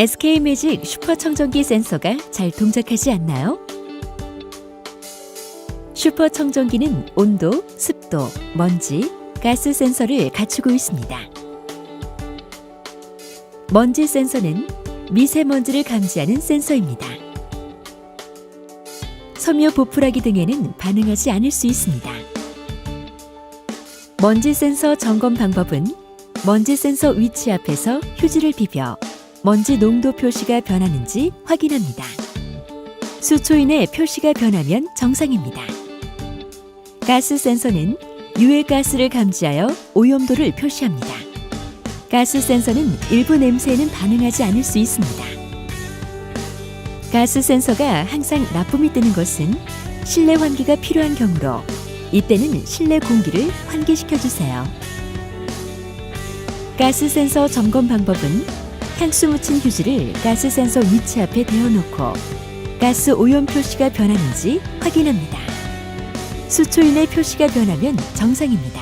SK 매직 슈퍼 청정기 센서가 잘 동작하지 않나요? 슈퍼 청정기는 온도, 습도, 먼지, 가스 센서를 갖추고 있습니다. 먼지 센서는 미세먼지를 감지하는 센서입니다. 섬유 보풀하기 등에는 반응하지 않을 수 있습니다. 먼지 센서 점검 방법은 먼지 센서 위치 앞에서 휴지를 비벼 먼지 농도 표시가 변하는지 확인합니다. 수초 이내 표시가 변하면 정상입니다. 가스 센서는 유해 가스를 감지하여 오염도를 표시합니다. 가스 센서는 일부 냄새에는 반응하지 않을 수 있습니다. 가스 센서가 항상 나쁨이 뜨는 것은 실내 환기가 필요한 경우로 이때는 실내 공기를 환기시켜 주세요. 가스 센서 점검 방법은 향수 묻힌 휴지를 가스 센서 위치 앞에 대어놓고 가스 오염 표시가 변하는지 확인합니다. 수초 이내 표시가 변하면 정상입니다.